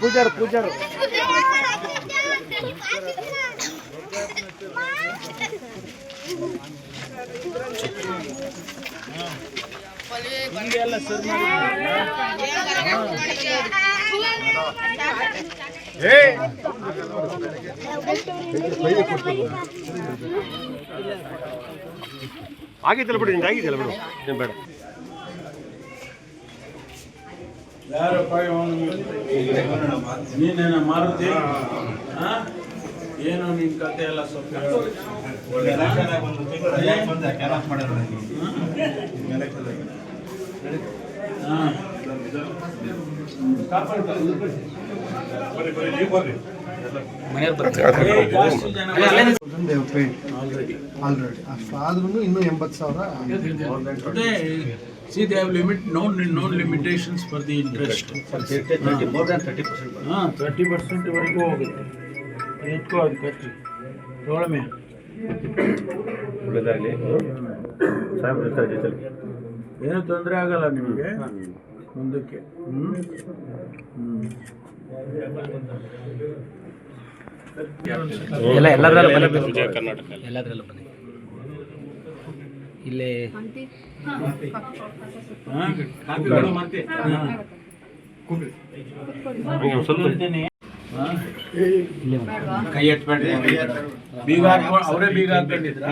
ಪೂಜಾರು ಪೂಜಾರು. ಆಗಿದ್ದಲ್ಲ ಬಿಡಿ ನಿಂದು ಆಗಿದ್ದಲ್ಲ ಬಿಡು. ಏನು ಬೇಡ. ಯಾರಪ್ಪ ಇವನು ನೀನೇನ ಮಾರುತಿ? ಏನು ನಿನ್ ಕತೆ ಎಲ್ಲ ಸ್ವಲ್ಪ. ಹಾ. ಆದ್ರೂ ಇನ್ನೂ ಎಂಬತ್ತು ಸಾವಿರ see, they have limit, no, no limitations for the interest. More than thirty percent ಹಾ ತರ್ಟಿ ಪರ್ಸೆಂಟ್ ವರೆಗೂ ಹೋಗುತ್ತೆ. ಎತ್ಕೋ ಅದು ಖರ್ಚು. ತೊಗೊಳಮೆ ಒಳ್ಳೆದಾಗಲಿ ಸಾಹೇಬ್ ಇರ್ತಾರೆ ಜೊತೆಲಿ. ಏನು ತೊಂದರೆ ಆಗಲ್ಲ ನಿಮಗೆ. ಮುಂದಕ್ಕೆ ಹ್ಮ್? ಹ್ಮ್. ಎಲ್ಲ ಎಲ್ಲದರಲ್ಲೂ ಬನ್ನಿ ವಿಜಯ ಕರ್ನಾಟಕ ಎಲ್ಲದರಲ್ಲೂ ಬನ್ನಿ ಇಲ್ಲಿ ಹಾ? ಹಾ. ಹಂಗೆ ಒಂದ್ ಸ್ವಲ್ಪ ಹಾ? ಬೀಗ ಹಾಕೊಂಡು ಅವರೇ ಬೀಗ ಹಾಕೊಂಡಿದ್ರ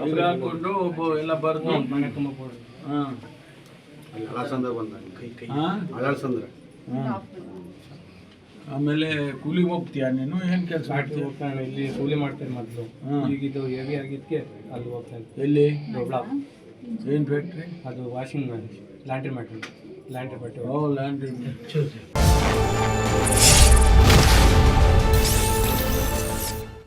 ಬೀಗ ಹಾಕೊಂಡು ಒಬ್ಬ ಎಲ್ಲ ಬರ್ದು ಹಾ ಅಳಸಂದ್ರ ಬಂದ ಹಾ? ಅಳಸಂದ್ರ ಹಾ. ಆಮೇಲೆ ಕೂಲಿ ಹೋಗ್ತೀಯಾ ನೀನು? ಏನ್ ಕೆಲಸ ಮಾಡ್ತೀಯ? ಇಲ್ಲಿ ಕೂಲಿ ಮಾಡ್ತೇನೆ ಮೊದಲು. ಈಗಿದ್ದು ಈಗ ಇದು ಹೆವಿ ಆಗಿದ್ದಕ್ಕೆ ಅಲ್ಲಿ ಹೋಗ್ತಾ ಇದ್ದೆ. ಎಲ್ಲಿ? ಏನು ಏನ್ ಫ್ಯಾಕ್ಟ್ರಿ ಅದು ವಾಷಿಂಗ್ ಲ್ಯಾಂಡ್ರಿ ಮಾಡ್ತೀನಿ ಲ್ಯಾಂಡ್ರಿ ಬಟ್ಟೆ ಓ ಲ್ಯಾಂಡ್